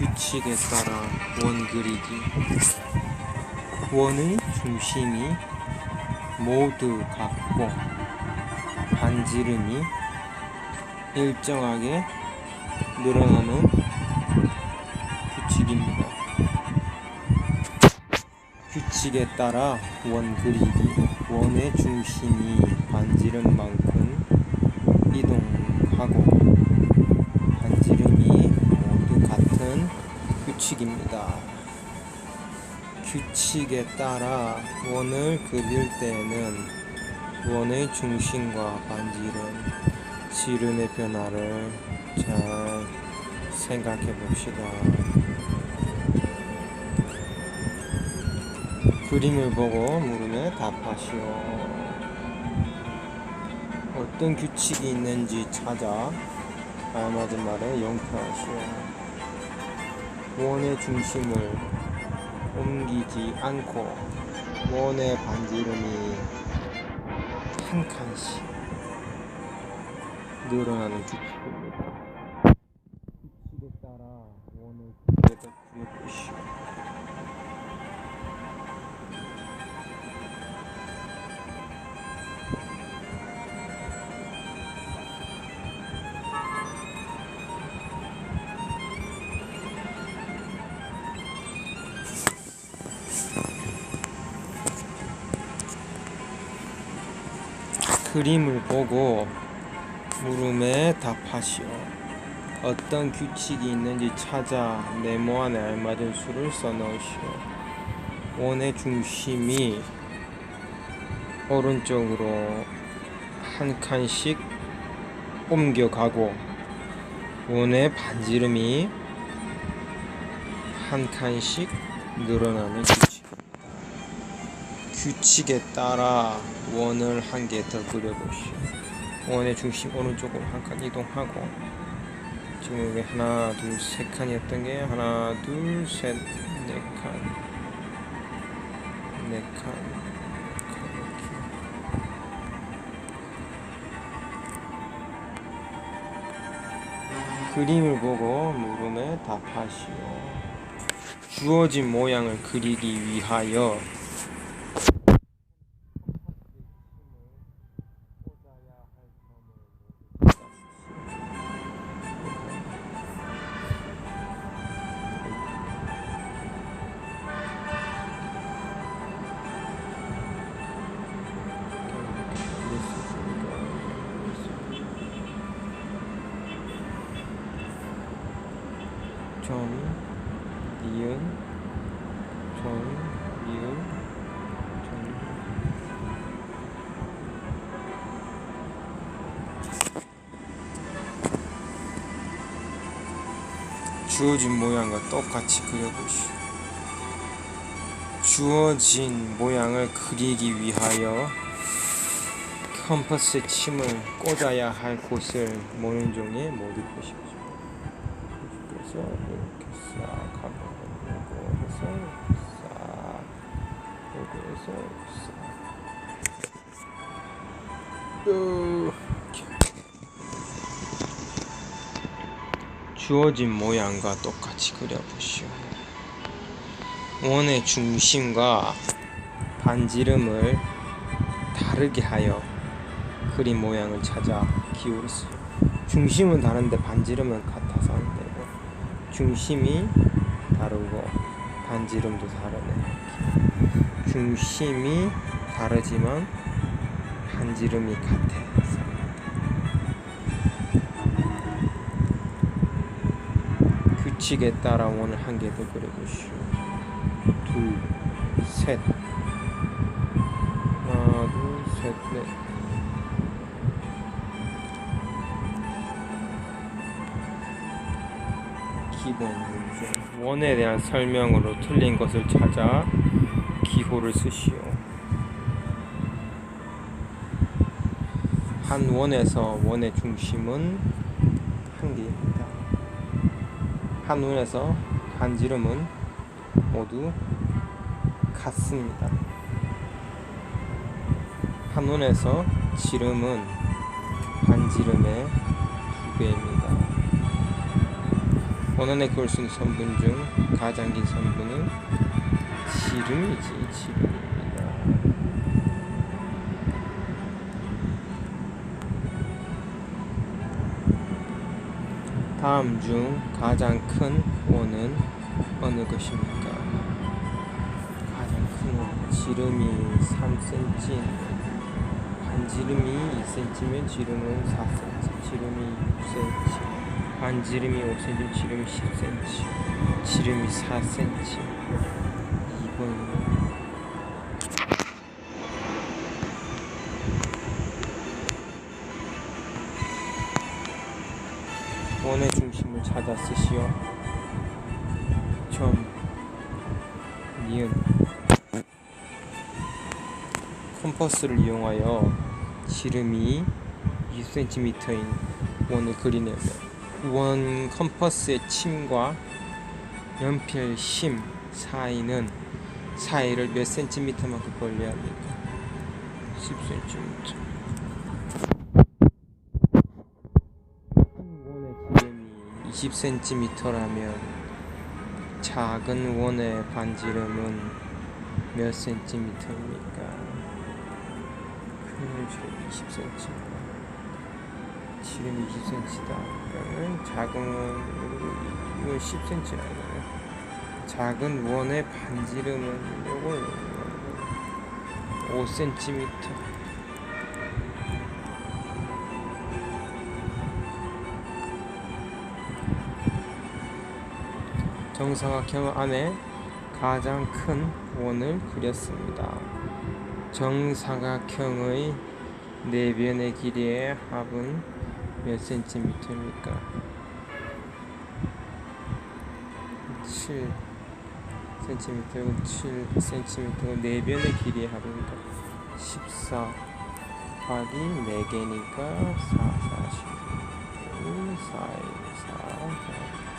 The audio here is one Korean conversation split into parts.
규칙에 따라 원 그리기 원의 중심이 모두 같고 반지름이 일정하게 늘어나는 규칙입니다. 규칙에 따라 원 그리기 원의 중심이 반지름만큼 이동하고 규칙입니다. 규칙에 따라 원을 그릴 때에는 원의 중심과 반지름, 지름의 변화를 잘 생각해 봅시다. 그림을 보고 물음에 답하시오. 어떤 규칙이 있는지 찾아 알맞은 말에 영표하시오. 원의 중심을 옮기지 않고 원의 반지름이 한 칸씩 늘어나는 규칙 그림을 보고 물음에 답하시오. 어떤 규칙이 있는지 찾아 네모 안에 알맞은 수를 써넣으시오. 원의 중심이 오른쪽으로 한 칸씩 옮겨가고 원의 반지름이 한 칸씩 늘어나는 규칙. 규칙에 따라 원을 한 개 더 그려보시오. 원의 중심 오른쪽으로 한 칸 이동하고 지금 여기 하나 둘 세 칸이었던 게 하나 둘 셋 네 칸 네칸 이렇게 그림을 보고 물음에 답하시오. 주어진 모양을 그리기 위하여 주어진 모양과 똑같이 그려보시오. 주어진 모양을 그리기 위하여 컴퍼스의 침을 꽂아야 할 곳을 모는 종에 모두 보십시오. 그래서 이렇게 싹 하고 요거 해서 싹 해서 싹 주어진 모양과 똑같이 그려보시오. 원의 중심과 반지름을 다르게 하여 그림 모양을 찾아 기울이시오. 중심은 다른데 반지름은 같아서 안 되고 중심이 다르고 반지름도 다르네. 중심이 다르지만 반지름이 같아. 규칙에 따라 원을 한 개 더 그려보시오. 둘, 셋. 하나, 둘, 셋, 넷. 기본 문제. 원에 대한 설명으로 틀린 것을 찾아 기호를 쓰시오. 한 원에서 원의 중심은 한 원에서 반지름은 모두 같습니다. 한 원에서 지름은 반지름의 두 배입니다. 그을 수 있는 선분 중 가장 긴 선분은 지름이지 지름 다. 다음 중 가장 큰 원은 어느 것입니까? 가장 큰 원. 지름이 3cm, 반지름이 2cm면 지름은 4cm, 지름이 6cm, 반지름이 5cm, 지름이 10cm, 지름이 4cm. 원의 중심을 찾아 쓰시오. 점, 니은. 컴퍼스를 이용하여 지름이 2cm인 원을 그리내면 원 컴퍼스의 침과 연필 심 사이는 사이를 몇 cm만큼 벌려야 합니까? 10cm. 원의 지름이 20cm라면 작은 원의 반지름은 몇 cm입니까? 큰 지름 20cm. 지름이 20cm다. 그러면 작은 원 이건 10cm 아니에요? 작은 원의 반지름은 요걸 5cm. 정사각형 안에 가장 큰 원을 그렸습니다. 정사각형의 네 변의 길이의 합은 몇 센티미터입니까? 7 센티미터, 7 센티미터, 네 변의 길이의 합입니다. 14 곱하기 4개니까 4, 40, 4, 4,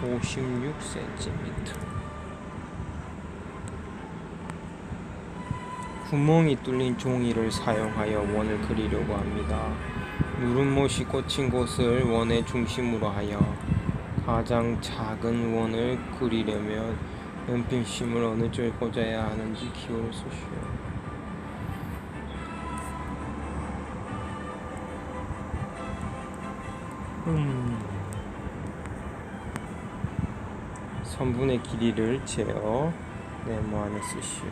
56cm. 구멍이 뚫린 종이를 사용하여 원을 그리려고 합니다. 누름못이 꽂힌 곳을 원의 중심으로 하여 가장 작은 원을 그리려면 연필심을 어느 쪽에 꽂아야 하는지 기호를 쓰시오. 음. 선분의 길이를 재어 네모 안에 쓰시오.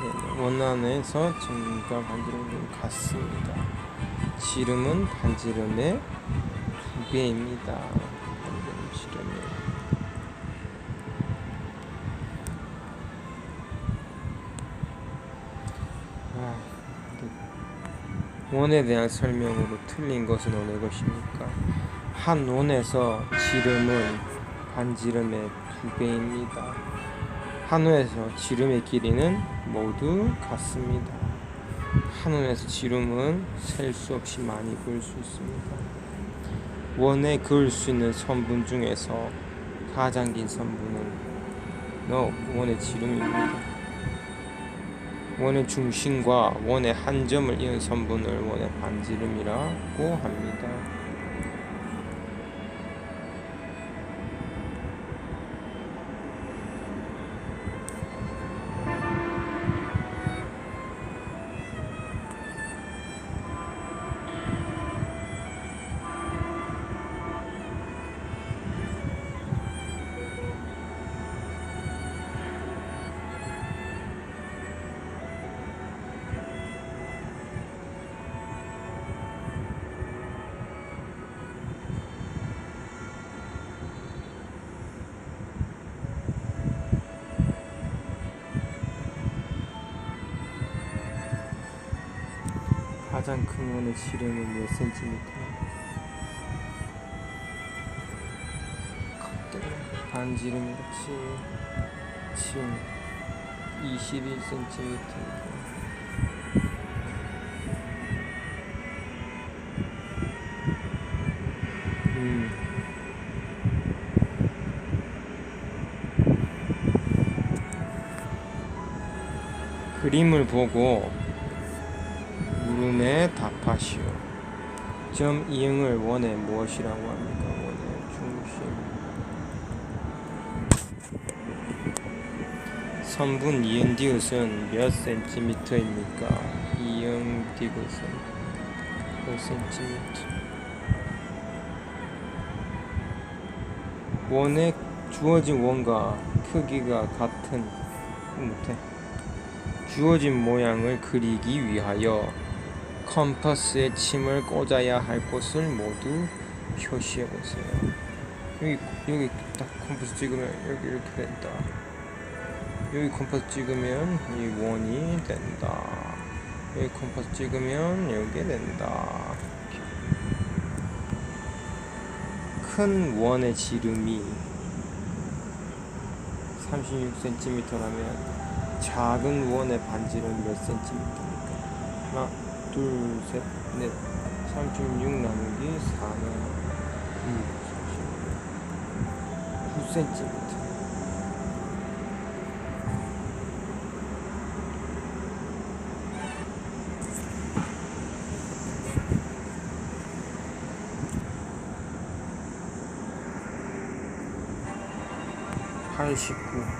네, 원안에서 지름과 반지름은 같습니다. 지름은 반지름의 두 배입니다. 반지름. 아, 네. 원에 대한 설명으로 틀린 것은 어느 것입니까? 한 원에서 지름은 반지름의 두 배입니다. 한 원에서 지름의 길이는 모두 같습니다. 한 원에서 지름은 셀 수 없이 많이 그을 수 있습니다. 원에 그을 수 있는 선분 중에서 가장 긴 선분은 너 원의 지름입니다. 원의 중심과 원의 한 점을 이은 선분을 원의 반지름이라고 합니다. 가장 큰 원의 지름은 몇 센티미터? 반지름이 같이 지금 21cm. 음. 그림을 보고 물음에 답하시오. 점 이응을 원에 무엇이라고 합니까? 원의 3분 이응 디귿은 몇 센티미터입니까? 이응 디귿은 몇 센티미터? 원의 주어진 원과 크기가 같은 못해. 주어진 모양을 그리기 위하여 컴퍼스에 침을 꽂아야 할 곳을 모두 표시해 보세요. 여기 여기 딱 컴퍼스 찍으면 여기 이렇게 된다. 여기 컴퍼스 찍으면 이 원이 된다. 여기 컴퍼스 찍으면 여기 된다. 큰 원의 지름이 36cm라면 작은 원의 반지름 몇 cm입니까? 하나, 둘, 셋, 넷. 36 나누기 4는 9cm. 팔십구